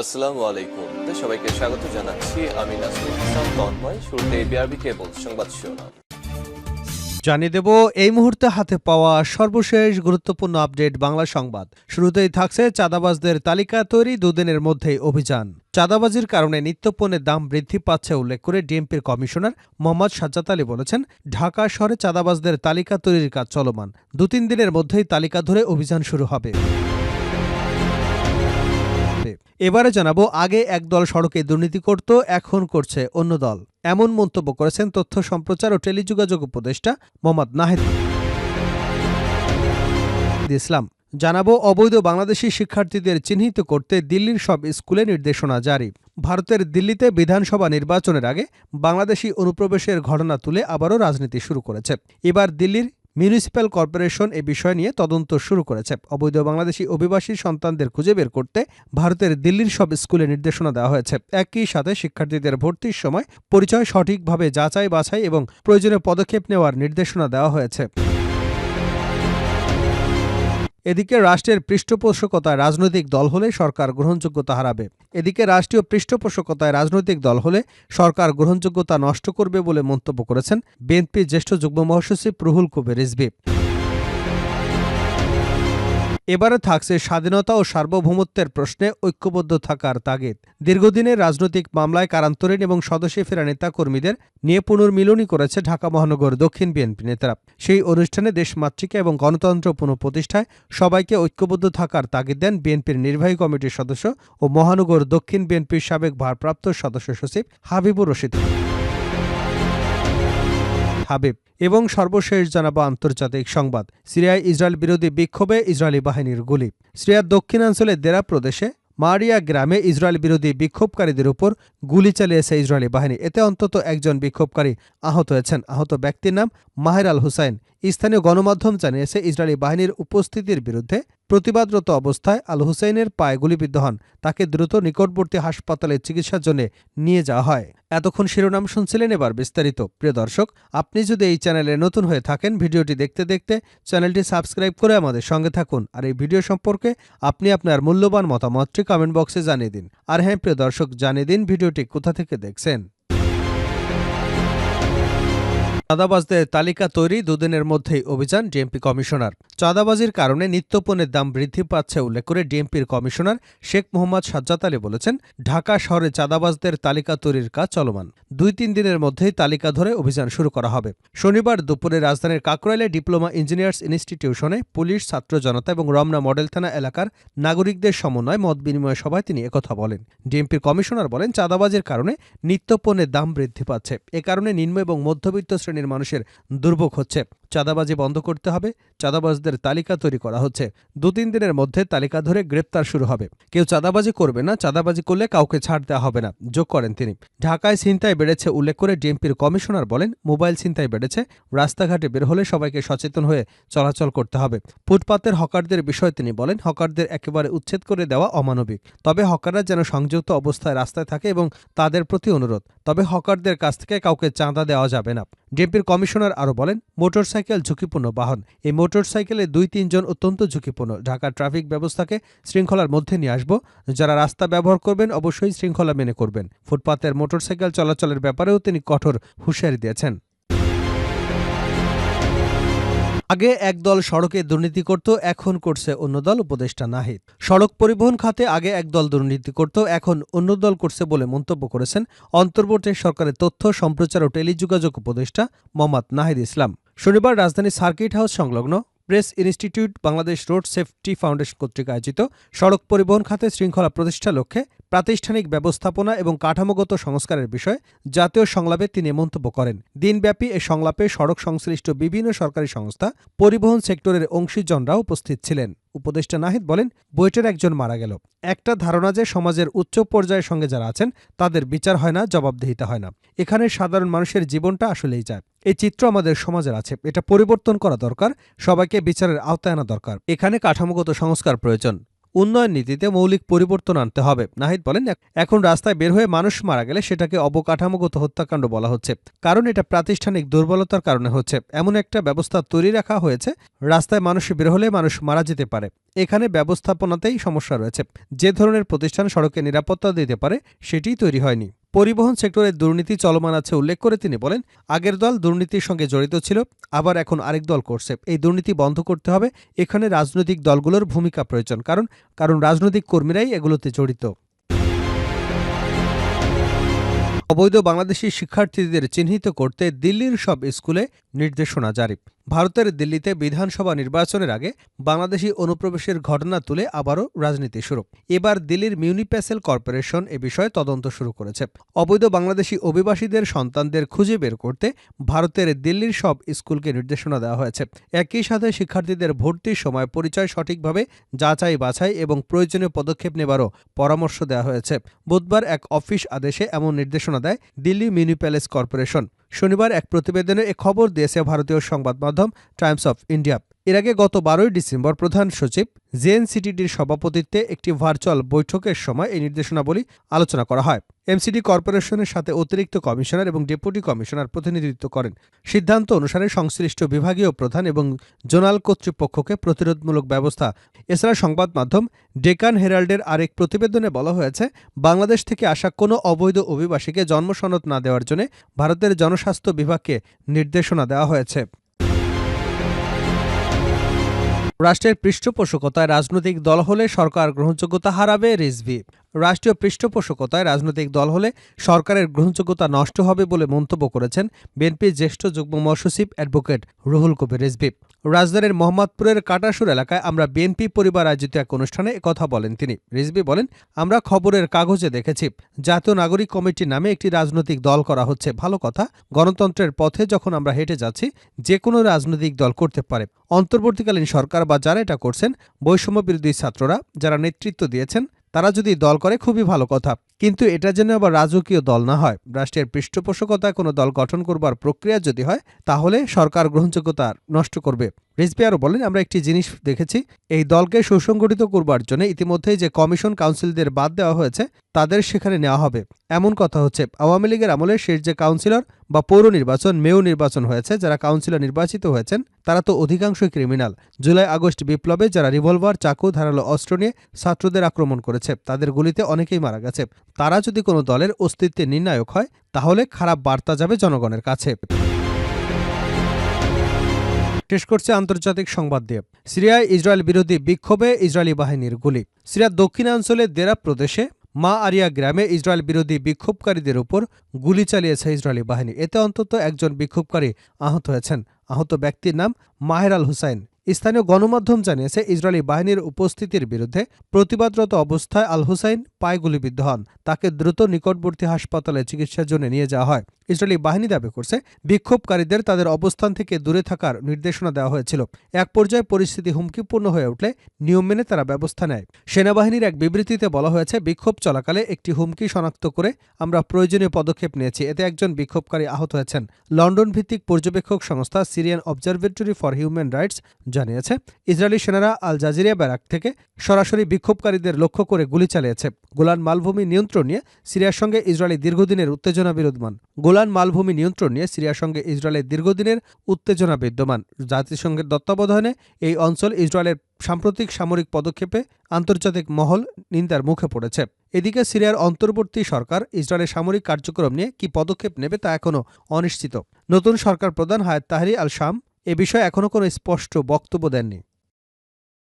আসসালামু আলাইকুম। সবাইকে স্বাগত জানাচ্ছি। আমি নাসরুল ইসলাম, তন্ময়। শুরুতে বিআরবি কেবল সংবাদ শিরোনাম। জানিয়ে দেব, এই মুহূর্তে হাতে পাওয়া সর্বশেষ গুরুত্বপূর্ণ আপডেট বাংলা সংবাদ। শুরুতেই থাকছে চাঁদাবাজদের তালিকা তৈরি দুদিনের মধ্যেই অভিযান। চাঁদাবাজির কারণে নিত্যপণ্যের দাম বৃদ্ধি পাচ্ছে উল্লেখ করে ডিএমপির কমিশনার মোহাম্মদ সাজ্জাদ আলী বলেছেন, ঢাকা শহরে চাঁদাবাজদের তালিকা তৈরির কাজ চলমান। দু তিন দিনের মধ্যেই তালিকা ধরে অভিযান শুরু হবে। এবারে জানাব, আগে একদল সড়কে দুর্নীতি করত, এখন করছে অন্য দল। এমন মন্তব্য করেছেন তথ্য সম্প্রচার ও টেলিযোগাযোগ উপদেষ্টা মোহাম্মদ নাহিদ ইসলাম। জানাব, অবৈধ বাংলাদেশি শিক্ষার্থীদের চিহ্নিত করতে দিল্লির সব স্কুলে নির্দেশনা জারি। ভারতের দিল্লিতে বিধানসভা নির্বাচনের আগে বাংলাদেশি অনুপ্রবেশের ঘটনা তুলে আবারও রাজনীতি শুরু করেছে। এবার দিল্লির মিউনিসিপ্যাল কর্পোরেশন এ বিষয় নিয়ে তদন্ত শুরু করেছে। অবৈধ বাংলাদেশি অভিবাসী সন্তানদের খুঁজে বের করতে ভারতের দিল্লির সব স্কুলে নির্দেশনা দেওয়া হয়েছে। একই সাথে শিক্ষার্থীদের ভর্তির সময় পরিচয় সঠিকভাবে যাচাই বাছাই এবং প্রয়োজনীয় পদক্ষেপ নেওয়ার নির্দেশনা দেওয়া হয়েছে। এদিকে রাষ্ট্রের পৃষ্ঠপোষকতায় রাজনৈতিক দল হলে সরকার গ্রহণযোগ্যতা হারাবে। এদিকে রাষ্ট্রীয় পৃষ্ঠপোষকতায় রাজনৈতিক দল হলে সরকার গ্রহণযোগ্যতা নষ্ট করবে বলে মন্তব্য করেছেন বিএনপির জ্যেষ্ঠ যুগ্ম মহাসচিব রুহুল কবির রিজভি। এবারে থাকছে স্বাধীনতা ও সার্বভৌমত্বের প্রশ্নে ঐক্যবদ্ধ থাকার তাগিদ। দীর্ঘদিনের রাজনৈতিক মামলায় কারান্তরীণ এবং স্বদেশে ফেরা নেতাকর্মীদের নিয়ে পুনর্মিলনী করেছে ঢাকা মহানগর দক্ষিণ বিএনপি নেতারা। সেই অনুষ্ঠানে দেশমাতৃকা এবং গণতন্ত্র পুনঃপ্রতিষ্ঠায় সবাইকে ঐক্যবদ্ধ থাকার তাগিদ দেন বিএনপির নির্বাহী কমিটির সদস্য ও মহানগর দক্ষিণ বিএনপির সাবেক ভারপ্রাপ্ত সদস্য সচিব হাবিবুর রশিদ। হাবিব এবং সর্বশেষ জানাব আন্তর্জাতিক সংবাদ। সিরিয়ায় ইসরায়েল বিরোধী বিক্ষোভে ইসরায়েলি বাহিনীর গুলি। সিরিয়ার দক্ষিণাঞ্চলের দেরা প্রদেশে মারিয়া গ্রামে ইসরায়েল বিরোধী বিক্ষোভকারীদের উপর গুলি চালিয়েছে ইসরায়েলি বাহিনী। এতে অন্তত একজন বিক্ষোভকারী আহত হয়েছেন। আহত ব্যক্তির নাম মাহের আল হুসাইন স্থানীয় গণমাধ্যম জানিয়েছে, ইসরায়েলি বাহিনীর উপস্থিতির বিরুদ্ধে প্রতিবাদরত অবস্থায় আল হুসাইনের পায়ে গুলিবিদ্ধ হন। তাকে দ্রুত নিকটবর্তী হাসপাতালে চিকিৎসার জন্য নিয়ে যাওয়া হয়। এতক্ষণ শিরোনাম শুনছিলেন এবার বিস্তারিত। প্রিয় দর্শক, আপনি যদি এই চ্যানেলে নতুন হয়ে থাকেন, ভিডিওটি দেখতে দেখতে চ্যানেলটি সাবস্ক্রাইব করে আমাদের সঙ্গে থাকুন। আর এই ভিডিও সম্পর্কে আপনি আপনার মূল্যবান মতামতটি কমেন্ট বক্সে জানিয়ে দিন। আর হ্যাঁ প্রিয় দর্শক, জানিয়ে দিন ভিডিওটি কোথা থেকে দেখছেন। চাঁদাবাজদের তালিকা তৈরি দুদিনের মধ্যেই অভিযান ডিএমপি কমিশনার। চাঁদাবাজির কারণে নিত্যপণ্যের দাম বৃদ্ধি পাচ্ছে উল্লেখ করে ডিএমপির কমিশনার শেখ মোহাম্মদ সাজ্জাদ আলী বলেছেন, ঢাকা শহরে চাঁদাবাজদের তালিকা তৈরির কাজ চলমান। দুই তিন দিনের মধ্যেই তালিকা ধরে অভিযান শুরু করা হবে। শনিবার দুপুরে রাজধানীর কাকরাইলে ডিপ্লোমা ইঞ্জিনিয়ার্স ইনস্টিটিউশনে পুলিশ, ছাত্র জনতা এবং রমনা মডেল থানা এলাকার নাগরিকদের সমন্বয় মত বিনিময় সভায় তিনি একথা বলেন। ডিএমপির কমিশনার বলেন, চাঁদাবাজির কারণে নিত্যপণ্যের দাম বৃদ্ধি পাচ্ছে। এ কারণে নিম্ন এবং মধ্যবিত্ত শ্রেণির মানুষের দুর্ভোগ হচ্ছে। চাঁদাবাজি বন্ধ করতে হবে, চাঁদাবাজদের তালিকা তৈরি করা হচ্ছে। দু তিন দিনের মধ্যে তালিকা ধরে গ্রেপ্তার শুরু হবে। কেউ চাঁদাবাজি করবে না, চাঁদাবাজি করলে কাউকে ছাড় দেওয়া হবে না, যোগ করেন তিনি। ঢাকায় ছিনতাই বেড়েছে উল্লেখ করে ডিএমপির কমিশনার বলেন, মোবাইল ছিনতাই বেড়েছে, রাস্তাঘাটে বের হলে সবাইকে সচেতন হয়ে চলাচল করতে হবে। ফুটপাতের হকারদের বিষয়ে তিনি বলেন, হকারদের একেবারে উচ্ছেদ করে দেওয়া অমানবিক। তবে হকাররা যেন সংযুক্ত অবস্থায় রাস্তায় থাকে এবং তাদের প্রতি অনুরোধ। তবে হকারদের কাছ থেকে কাউকে চাঁদা দেওয়া যাবে না। ডিএমপির কমিশনার আরও বলেন, মোটরসাইকেল ঝুঁকিপূর্ণ বাহন। এই মোটরসাইকেলে দুই তিনজন অত্যন্ত ঝুঁকিপূর্ণ। ঢাকার ট্রাফিক ব্যবস্থাকে শৃঙ্খলার মধ্যে নিয়ে আসব। যারা রাস্তা ব্যবহার করবেন, অবশ্যই শৃঙ্খলা মেনে করবেন। ফুটপাতের মোটরসাইকেল চলাচলের ব্যাপারেও তিনি কঠোর হুঁশিয়ারি দিয়েছেন। আগে একদল সড়কে দুর্নীতি করত, এখন করছে অন্য দল উপদেষ্টা নাহিদ। সড়ক পরিবহন খাতে আগে একদল দুর্নীতি করত, এখন অন্য দল করছে বলে মন্তব্য করেছেন অন্তর্বর্তী সরকারের তথ্য, সম্প্রচার ও টেলিযোগাযোগ উপদেষ্টা মোহাম্মদ নাহিদ ইসলাম। শনিবার রাজধানী সার্কিট হাউস সংলগ্ন press institute Bangladesh road safety foundation কর্তৃক আয়োজিত সড়ক পরিবহন খাতে শৃঙ্খলা প্রতিষ্ঠা লক্ষ্যে প্রাতিষ্ঠানিক ব্যবস্থাপনা এবং কাঠামোগত সংস্কারের বিষয়ে জাতীয় সংলাপে তিনি মন্তব্য করেন। দিনব্যাপী এ সংলাপে সড়ক সংশ্লিষ্ট বিভিন্ন সরকারি সংস্থা, পরিবহন সেক্টরের অংশীজনরা উপস্থিত ছিলেন। উপদেষ্টা নাহিদ বলেন, বুয়েটের একজন মারা গেল। একটা ধারণা যে সমাজের উচ্চ পর্যায়ের সঙ্গে যারা আছেন, তাদের বিচার হয় না, জবাবদিহিতা হয় না। এখানে সাধারণ মানুষের জীবনটা আসলেই যায়। এই চিত্র আমাদের সমাজের আছে। এটা পরিবর্তন করা দরকার, সবাইকে বিচারের আওতায় আনা দরকার। এখানে কাঠামোগত সংস্কার প্রয়োজন। উন্নয়ন নীতিতে মৌলিক পরিবর্তন আনতে হবে। নাহিদ বলেন "এখ- এখন রাস্তায় বের হয়ে মানুষ মারা গেলে সেটাকে অবকাঠামোগত হত্যাকাণ্ড বলা হচ্ছে। কারণ এটা প্রাতিষ্ঠানিক দুর্বলতার কারণে হচ্ছে। এমন একটা ব্যবস্থা তৈরি রাখা হয়েছে, রাস্তায় মানুষ বের হলে মানুষ মারা যেতে পারে। এখানে ব্যবস্থাপনাতেই সমস্যা রয়েছে। যে ধরনের প্রতিষ্ঠান সড়কে নিরাপত্তা দিতে পারে, সেটিই তৈরি হয়নি। পরিবহন সেক্টরের দুর্নীতি চলমান আছে উল্লেখ করে তিনি বলেন, আগের দল দুর্নীতির সঙ্গে জড়িত ছিল, আবার এখন আরেক দল করছে। এই দুর্নীতি বন্ধ করতে হবে, এখানে রাজনৈতিক দলগুলোর ভূমিকা প্রয়োজন, কারণ কারণ রাজনৈতিক কর্মীরাই এগুলোতে জড়িত। অবৈধ বাংলাদেশি শিক্ষার্থীদের চিহ্নিত করতে দিল্লির সব স্কুলে নির্দেশনা জারি। ভারতের দিল্লিতে বিধানসভা নির্বাচনের আগে বাংলাদেশি অনুপ্রবেশের ঘটনা তুলে আবারও রাজনীতি শুরু। এবার দিল্লির মিউনিপ্যাসেল কর্পোরেশন এ বিষয়ে তদন্ত শুরু করেছে। অবৈধ বাংলাদেশি অভিবাসীদের সন্তানদের খুঁজে বের করতে ভারতের দিল্লির সব স্কুলকে নির্দেশনা দেওয়া হয়েছে। একই সাথে শিক্ষার্থীদের ভর্তির সময় পরিচয় সঠিকভাবে যাচাই বাছাই এবং প্রয়োজনীয় পদক্ষেপ নেবারও পরামর্শ দেওয়া হয়েছে। বুধবার এক অফিস আদেশে এমন নির্দেশনা দেয় দিল্লি মিউনিপ্যালেস কর্পোরেশন। শনিবার এক প্রতিবেদনে এ খবর দিয়েছে ভারতীয় সংবাদ মাধ্যম টাইমস অফ ইন্ডিয়া। এর আগে গত বারোই ডিসেম্বর প্রধান সচিব জেএনসিটিডির সভাপতিত্বে একটি ভার্চুয়াল বৈঠকের সময় এই নির্দেশনাবলী আলোচনা করা হয়। এমসিডি কর্পোরেশনের সাথে অতিরিক্ত কমিশনার এবং ডেপুটি কমিশনার প্রতিনিধিত্ব করেন। সিদ্ধান্ত অনুসারে সংশ্লিষ্ট বিভাগীয় প্রধান এবং জোনাল কর্তৃপক্ষকে প্রতিরোধমূলক ব্যবস্থা। এছাড়া সংবাদ মাধ্যম ডেকান হেরাল্ডের আরেক প্রতিবেদনে বলা হয়েছে, বাংলাদেশ থেকে আসা কোনো অবৈধ অভিবাসীকে জন্মসনদ না দেওয়ার জন্য ভারতের জনস্বাস্থ্য বিভাগকে নির্দেশনা দেওয়া হয়েছে। রাষ্ট্রের পৃষ্ঠপোষকতায় রাজনৈতিক দল হলে সরকার গ্রহণযোগ্যতা হারাবে রিজভি। রাষ্ট্রীয় পৃষ্ঠপোষকতায় রাজনৈতিক দল হলে সরকারের গ্রহণযোগ্যতা নষ্ট হবে বলে মন্তব্য করেছেন বিএনপির জ্যেষ্ঠ যুগ্ম মহাসচিব অ্যাডভোকেট রুহুল কবির রিজভি। রাজধানীর মোহাম্মদপুরের কাটাসুর এলাকায় আমরা বিএনপি পরিবার আয়োজিত এক অনুষ্ঠানে কথা বলেন তিনি। রিজভি বলেন, আমরা খবরের কাগজে দেখেছি, জাতীয় নাগরিক কমিটি নামে একটি রাজনৈতিক দল করা হচ্ছে। ভালো কথা, গণতন্ত্রের পথে যখন আমরা হেঁটে যাচ্ছি যে কোনো রাজনৈতিক দল করতে পারে। অন্তর্বর্তীকালীন সরকার বা যারা এটা করছেন বৈষম্য বিরোধী ছাত্ররা যারা নেতৃত্ব দিয়েছেন তারা যদি দল করে খুবই ভালো কথা। কিন্তু এটা যেন আবার রাজকীয় দল না হয়। রাষ্ট্রের পৃষ্ঠপোষকতায় কোনো দল গঠন করবার প্রক্রিয়া যদি হয়, তাহলে সরকার গ্রহণযোগ্যতা নষ্ট করবে। রিজভি আরও বলেন, আমরা একটি জিনিস দেখেছি, এই দলকে সুসংগঠিত করবার জন্য ইতিমধ্যেই যে কমিশন কাউন্সিলদের বাদ দেওয়া হয়েছে, তাদের সেখানে নেওয়া হবে। এমন কথা হচ্ছে, আওয়ামী লীগের আমলে শেষ যে কাউন্সিলর বা পৌর নির্বাচন, মেয়র নির্বাচন হয়েছে, যারা কাউন্সিলর নির্বাচিত হয়েছেন, তারা তো অধিকাংশই ক্রিমিনাল। জুলাই আগস্ট বিপ্লবে যারা রিভলভার, চাকু, ধারালো অস্ত্র নিয়ে ছাত্রদের আক্রমণ করেছে, তাদের গুলিতে অনেকেই মারা গেছে। তারা যদি কোনো দলের অস্তিত্বে নির্ণায়ক হয়, তাহলে খারাপ বার্তা যাবে জনগণের কাছে। শেষ করছে আন্তর্জাতিক সংবাদ দিয়ে। সিরিয়ায় ইসরায়েল বিরোধী বিক্ষোভে ইসরায়েলি বাহিনীর গুলি। সিরিয়ার দক্ষিণাঞ্চলের দেরা প্রদেশে মা আরিয়া গ্রামে ইসরায়েল বিরোধী বিক্ষোভকারীদের উপর গুলি চালিয়েছে ইসরায়েলি বাহিনী। এতে অন্তত একজন বিক্ষোভকারী আহত হয়েছেন। আহত ব্যক্তির নাম মাহের আল হুসাইন স্থানীয় গণমাধ্যম জানিয়েছে, ইসরায়েলি বাহিনীর উপস্থিতির বিরুদ্ধে প্রতিবাদরত অবস্থায় আল হুসাইন পায়ে গুলিবিদ্ধ হন। তাকে দ্রুত নিকটবর্তী হাসপাতালে চিকিৎসার জন্য নিয়ে যাওয়া হয়। ইসরায়েলি বাহিনী দাবি করছে, বিক্ষোভকারীদের তাদের অবস্থান থেকে দূরে থাকার নির্দেশনা দেওয়া হয়েছিল। এক পর্যায়ে পরিস্থিতি হুমকিপূর্ণ হয়ে উঠলে নিয়ম মেনে তারা ব্যবস্থা নেয়। সেনাবাহিনীর এক বিবৃতিতে বলা হয়েছে, বিক্ষোভ চলাকালে একটি হুমকি শনাক্ত করে আমরা প্রয়োজনীয় পদক্ষেপ নিয়েছি। এতে একজন বিক্ষোভকারী আহত হয়েছেন। লন্ডন ভিত্তিক পর্যবেক্ষক সংস্থা Syrian observatory for human rights জানিয়েছে, ইসরায়েলি সেনারা আল জাজিরিয়া ব্যারাক থেকে সরাসরি বিক্ষোভকারীদের লক্ষ্য করে গুলি চালিয়েছে। গোলান মালভূমি নিয়ন্ত্রণ নিয়ে সিরিয়ার সঙ্গে ইসরায়েলি দীর্ঘদিনের উত্তেজনা বিরোধমান গোলান মালভূমি নিয়ন্ত্রণ নিয়ে সিরিয়ার সঙ্গে ইসরায়েলের দীর্ঘদিনের উত্তেজনা বিদ্যমান। জাতিসংঘের তত্ত্বাবধানে এই অঞ্চল ইসরায়েলের সাম্প্রতিক সামরিক পদক্ষেপে আন্তর্জাতিক মহল নিন্দার মুখে পড়েছে। এদিকে সিরিয়ার অন্তর্বর্তী সরকার ইসরায়েলের সামরিক কার্যক্রম নিয়ে কি পদক্ষেপ নেবে তা এখনও অনিশ্চিত। নতুন সরকার প্রধান হায়াত তাহরি আল শাম এ বিষয়ে এখনও কোনো স্পষ্ট বক্তব্য দেননি।